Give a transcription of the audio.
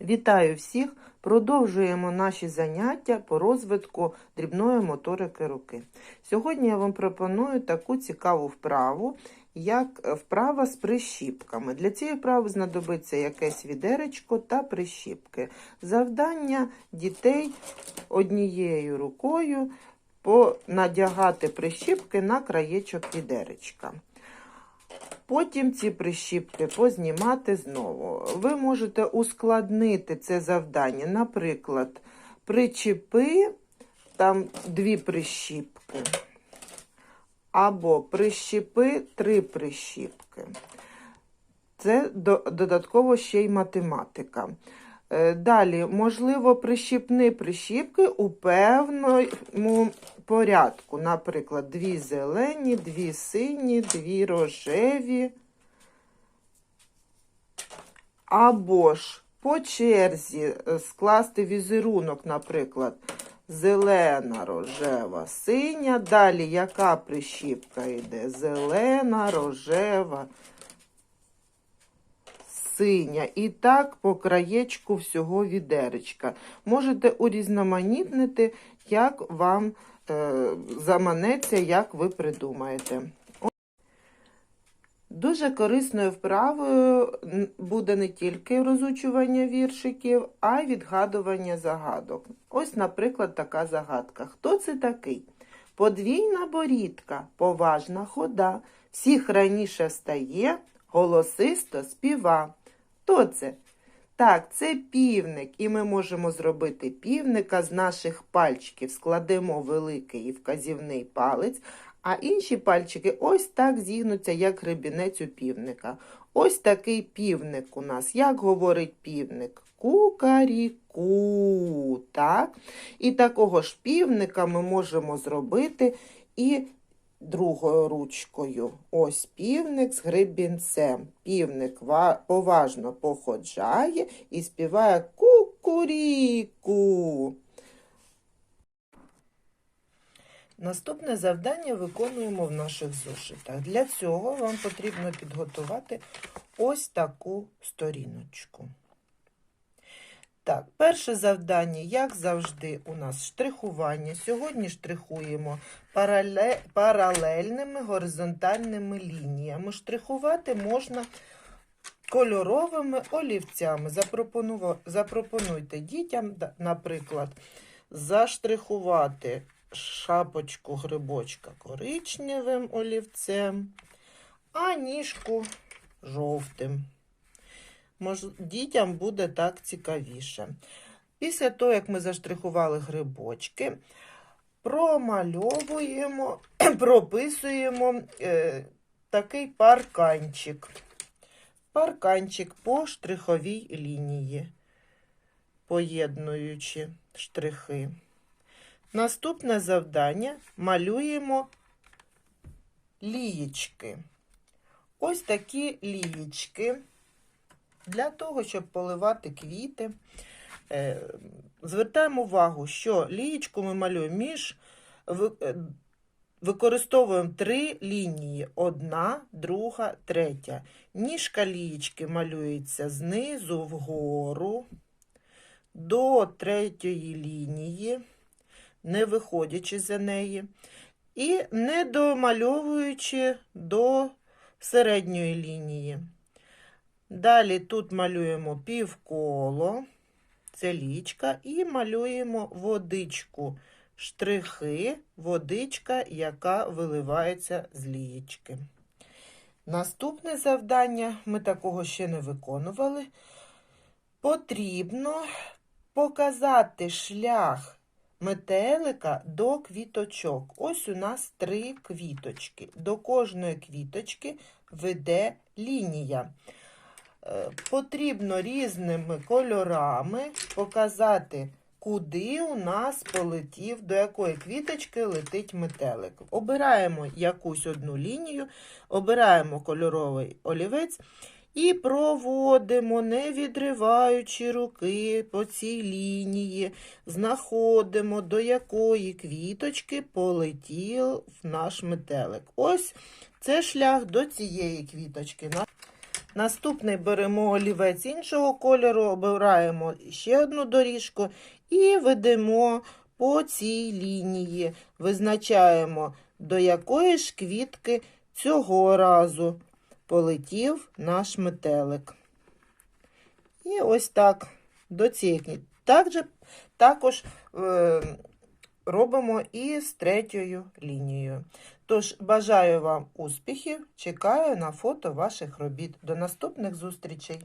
Вітаю всіх! Продовжуємо наші заняття по розвитку дрібної моторики руки. Сьогодні я вам пропоную таку цікаву вправу, як вправа з прищіпками. Для цієї вправи знадобиться якесь відеречко та прищіпки. Завдання дітей однією рукою надягати прищіпки на краєчок відеречка. Потім ці прищіпки познімати знову. Ви можете ускладнити це завдання. Наприклад, причепи там дві прищіпки, або прищепи три прищіпки. Це додатково ще й математика. Далі, можливо, прищіпни прищіпки у певному порядку. Наприклад, дві зелені, дві сині, дві рожеві. Або ж по черзі скласти візерунок, наприклад, зелена, рожева, синя. Далі яка прищіпка йде? Зелена, рожева, синя. І так по краєчку всього відеречка. Можете урізноманітнити, як вам е, заманеться, як ви придумаєте. Дуже корисною вправою буде не тільки розучування віршиків, а й відгадування загадок. Ось, наприклад, така загадка. Хто це такий? Подвійна борідка, поважна хода, всіх раніше встає, голосисто співа. Хто це? Так, це півник, і ми можемо зробити півника з наших пальчиків. Складемо великий і вказівний палець, а інші пальчики ось так зігнуться, як гребінець у півника. Ось такий півник у нас. Як говорить півник? Кукаріку. так? І такого ж півника ми можемо зробити і другою ручкою. Ось півник з гребінцем. Півник поважно походжає і співає кукуріку. Наступне завдання виконуємо в наших зошитах. Для цього вам потрібно підготувати ось таку сторіночку. Так, перше завдання, як завжди, у нас штрихування. Сьогодні штрихуємо паралельними горизонтальними лініями. Штрихувати можна кольоровими олівцями. Запропонуйте дітям, наприклад, заштрихувати шапочку грибочка коричневим олівцем, а ніжку жовтим. Мож, дітям буде так цікавіше. Після того, як ми заштрихували грибочки, промальовуємо, прописуємо е, такий парканчик. Парканчик по штриховій лінії, поєднуючи штрихи. Наступне завдання малюємо лієчки. Ось такі лієчки. Для того, щоб поливати квіти, е, звертаємо увагу, що лієчку ми малюємо між, е, використовуємо три лінії: одна, друга, третя. Ніжка лієчки малюється знизу вгору до третьої лінії, не виходячи за неї, і не домальовуючи до середньої лінії. Далі тут малюємо півколо, це лічка, і малюємо водичку, штрихи, водичка, яка виливається з лічки. Наступне завдання, ми такого ще не виконували. Потрібно показати шлях метелика до квіточок. Ось у нас три квіточки. До кожної квіточки веде лінія. Потрібно різними кольорами показати, куди у нас полетів, до якої квіточки летить метелик. Обираємо якусь одну лінію, обираємо кольоровий олівець і проводимо, не відриваючи руки по цій лінії, знаходимо, до якої квіточки полетів наш метелик. Ось це шлях до цієї квіточки. Наступний беремо олівець іншого кольору, обираємо ще одну доріжку і ведемо по цій лінії. Визначаємо, до якої ж квітки цього разу полетів наш метелик. І ось так до цієї. Також, також е, робимо і з третьою лінією. Тож бажаю вам успіхів, чекаю на фото ваших робіт. До наступних зустрічей!